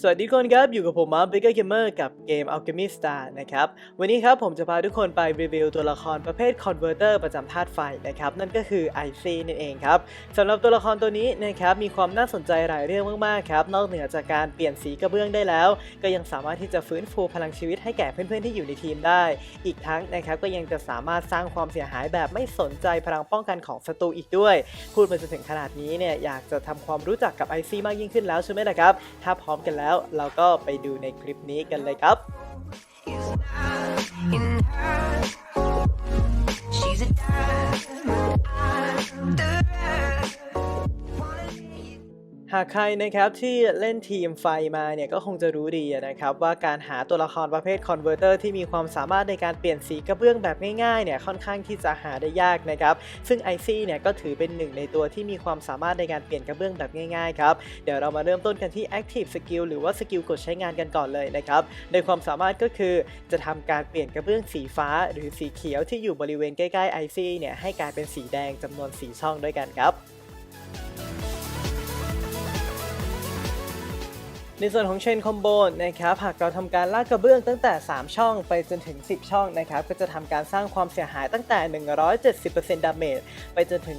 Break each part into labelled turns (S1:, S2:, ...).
S1: สวัสดีทุกคนครับอยู่กับผมมาร์คเบเกอร์เกมเมอร์กับเกม Alchemy Star นะครับวันนี้ครับผมจะพาทุกคนไปรีวิวตัวละครประเภท Converter ประจำธาตุไฟนะครับนั่นก็คือ IC นั่นเองครับสำหรับตัวละครตัวนี้นะครับมีความน่าสนใจหลายเรื่องมากๆครับนอกเหนือจากการเปลี่ยนสีกระเบื้องได้แล้ว ก็ยังสามารถที่จะฟื้นฟูพลังชีวิตให้แก่เพื่อนๆที่อยู่ในทีมได้ อีกทั้งนะครับก็ยังจะสามารถสร้างความเสียหายแบบไม่สนใจพลังป้องกันของศัตรูอีกด้วย พูดมาจนถึงขนาดนี้เนี่ยอยากจะทำความรู้จักกับ IC มากยิ่งขึ้นแล้วใช่ไหมล่ะครับถ้าพร้อมกันแล้วเราก็ไปดูในคลิปนี้กันเลยครับากใครนะครับที่เล่นทีมไฟมาเนี่ยก็คงจะรู้ดีนะครับว่าการหาตัวละครประเภทคอนเวอร์เตอร์ที่มีความสามารถในการเปลี่ยนสีกระเบื้องแบบง่ายๆเนี่ยค่อนข้างที่จะหาได้ยากนะครับซึ่ง IC เนี่ยก็ถือเป็นหนึ่งในตัวที่มีความสามารถในการเปลี่ยนกระเบื้องแบบง่ายๆครับเดี๋ยวเรามาเริ่มต้นกันที่ Active Skill หรือว่าสกิลกดใช้งานกันก่อนเลยนะครับในความสามารถก็คือจะทำการเปลี่ยนกระเบื้องสีฟ้า หรือสีเขียวที่อยู่บริเวณใกล้ๆ IC เนี่ยให้กลายเป็นสีแดงจำนวนสีช่องด้วยกันครับ ในส่วนของเชนคอมโบนะครับหากเราทำการลากกระเบื้องตั้งแต่ 3 ช่องไปจนถึง 10 ช่องนะครับก็จะทำการสร้างความเสียหายตั้งแต่ 170%ดาเมจไปจนถึง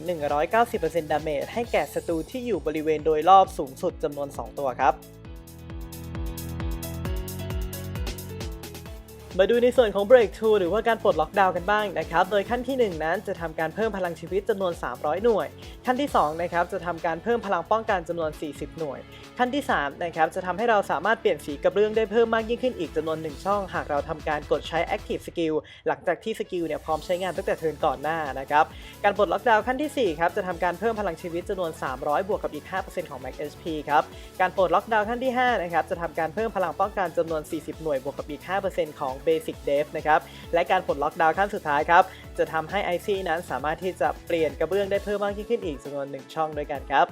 S1: 190%ดาเมจให้แก่ศัตรูที่อยู่บริเวณโดยรอบสูงสุดจำนวน 2 ตัวครับ มาดูในส่วนของ Break 2 หรือว่าการปลดล็อกดาวน์กันบ้างนะครับ โดยขั้นที่ 1 นั้นจะทำการเพิ่มพลังชีวิตจำนวน 300 หน่วย ขั้นที่2นะครับจะทำการเพิ่มพลังป้องกันจำนวน 40 หน่วย ขั้นที่3นะครับจะทำให้เราสามารถเปลี่ยนสีกระเบื้องได้เพิ่มมากยิ่งขึ้นอีกจำนวน 1 ช่อง หากเราทำการกดใช้ Active Skill หลังจากที่สกิลเนี่ยพร้อมใช้งานตั้งแต่เทิร์นก่อนหน้านะครับ การปลดล็อกดาวน์ขั้นที่4ครับจะทำการเพิ่มพลังชีวิตจำนวน 300 บวกกับอีก 5%ของ Max HP ครับ การปลดล็อกดาวน์ขั้นที่5นะครับจะทำการเพิ่มพลังป้องกันจำนวน 40 หน่วยบวกกับอีก 5%ของ Basic d e v นะครับ และการปลดล็อกดาวน์ขั้นสุดท้ายครับ จะทำให้ IC นั้นสามารถที่จะเปลี่ยนกระเบื้องได้เพิ่มมากยิ่งขึ้นอีกจำนวน 1 ช่องด้วยกันครับ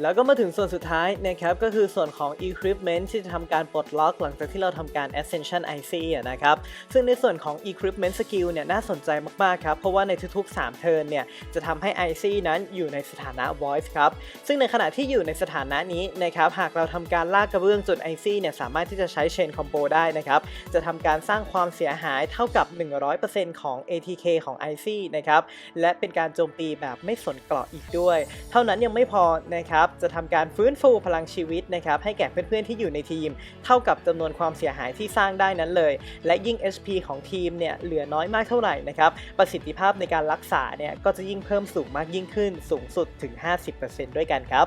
S1: แล้วก็มาถึงส่วนสุดท้ายนะครับก็คือส่วนของ equipment ที่จะทำการปลดล็อกหลังจากที่เราทำการ ascension IC นะครับซึ่งในส่วนของ equipment skill เนี่ยน่าสนใจมากๆครับเพราะว่าในทุกๆ 3 เทิร์นเนี่ยจะทำให้ IC นั้นอยู่ในสถานะ voice ครับซึ่งในขณะที่อยู่ในสถานะนี้นะครับหากเราทำการลากกระเบื้องจน IC เนี่ยสามารถที่จะใช้ chain combo ได้นะครับจะทำการสร้างความเสียหายเท่ากับ 100%ของ ATK ของ IC นะครับและเป็นการโจมตีแบบไม่สนเกราะอีกด้วย เท่านั้นยังไม่พอนะครับจะทำการฟื้นฟูพลังชีวิตนะครับให้แก่เพื่อนๆที่อยู่ในทีม เท่ากับจำนวนความเสียหายที่สร้างได้นั้นเลย และยิ่ง HP ของทีมเนี่ยเหลือน้อยมากเท่าไหร่นะครับประสิทธิภาพในการรักษาเนี่ยก็จะยิ่งเพิ่มสูงมากยิ่งขึ้นสูงสุดถึง 50%ด้วยกันครับ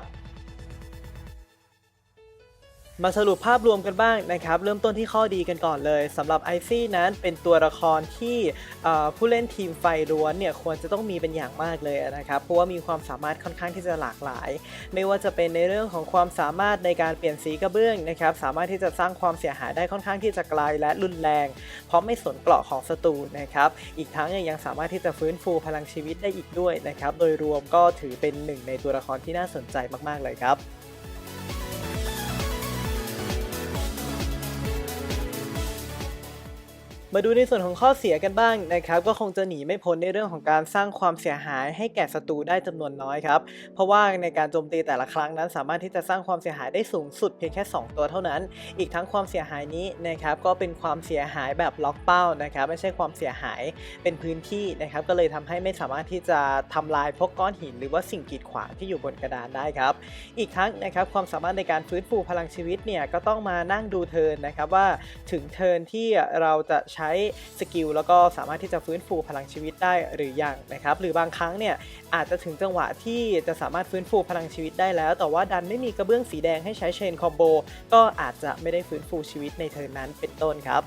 S1: มาสรุปภาพรวมกันบ้างนะครับ เริ่มต้นที่ข้อดีกันก่อนเลยสำหรับ IC นั้นเป็นตัวละครที่ผู้เล่นทีมไฟล้วนเนี่ยควรจะต้องมีเป็นอย่างมากเลยนะครับ เพราะว่ามีความสามารถค่อนข้างที่จะหลากหลาย ไม่ว่าจะเป็นในเรื่องของความสามารถในการเปลี่ยนสีกระเบื้องนะครับ สามารถที่จะสร้างความเสียหายได้ค่อนข้างที่จะไกลและรุนแรง เพราะไม่สนเกราะของศัตรูนะครับ อีกทั้งยังสามารถที่จะฟื้นฟูพลังชีวิตได้อีกด้วยนะครับ โดยรวมก็ถือเป็นหนึ่งในตัวละครที่น่าสนใจมาก ๆ เลยครับ มาดูในส่วนของข้อเสียกันบ้างนะครับ ก็คงจะหนีไม่พ้นในเรื่องของการสร้างความเสียหายให้แก่ศัตรูได้จำนวนน้อยครับ เพราะว่าในการโจมตีแต่ละครั้งนั้น สามารถที่จะสร้างความเสียหายได้สูงสุดเพียงแค่ 2 ตัวเท่านั้น อีกทั้งความเสียหายนี้นะครับก็เป็นความเสียหายแบบล็อกเป้านะครับ ไม่ใช่ความเสียหายเป็นพื้นที่นะครับ ก็เลยทำให้ไม่สามารถที่จะทำลายพวกก้อนหิน หรือว่าสิ่งกีดขวางที่อยู่บนกระดานได้ครับ อีกทั้งนะครับความสามารถในการฟื้นฟูพลังชีวิตเนี่ยก็ต้องมานั่งดูเทินนะครับว่าถึงเทินที่เราจะใช้ช้สกิลแล้วก็สามารถที่จะฟื้นฟูพลังชีวิตได้หรือยังนะครับหรือบางครั้งเนี่ยอาจจะถึงจังหวะที่จะสามารถฟื้นฟูพลังชีวิตได้แล้ว แต่ว่าดันไม่มีกระเบื้องสีแดงให้ใช้เชนคอมโบก็อาจจะไม่ได้ฟื้นฟูชีวิตในเทิร์นนั้นเป็นต้นครับ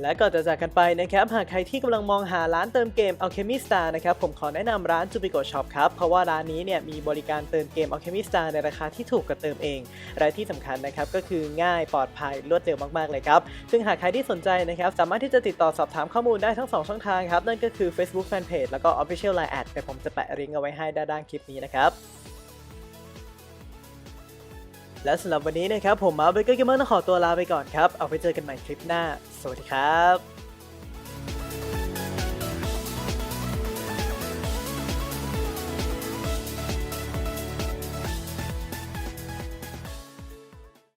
S1: และก่อนจะจากกันไปนะครับ หากใครที่กำลังมองหาร้านเติมเกม Alchemy Star นะครับ ผมขอแนะนำร้าน Jubico Shop ครับ เพราะว่าร้านนี้เนี่ยมีบริการเติมเกม Alchemy Star ในราคาที่ถูกกว่าเติมเอง และที่สำคัญนะครับ ก็คือง่ายปลอดภัยรวดเร็วมาก ๆ เลยครับ ซึ่งหากใครที่สนใจนะครับ สามารถที่จะติดต่อสอบถามข้อมูลได้ทั้ง 2 ช่องทางครับ นั่นก็คือ Facebook Fanpage แล้วก็ Official Line Ad แต่ผมจะแปะลิงก์เอาไว้ให้ด้านล่างคลิปนี้นะครับ และสำหรับวันนี้นะครับผมมาเบเกอร์เกมเมอร์ต้องขอตัวลาไปก่อนครับ เอาไปเจอกันใหม่คลิปหน้า สวัสดีครับ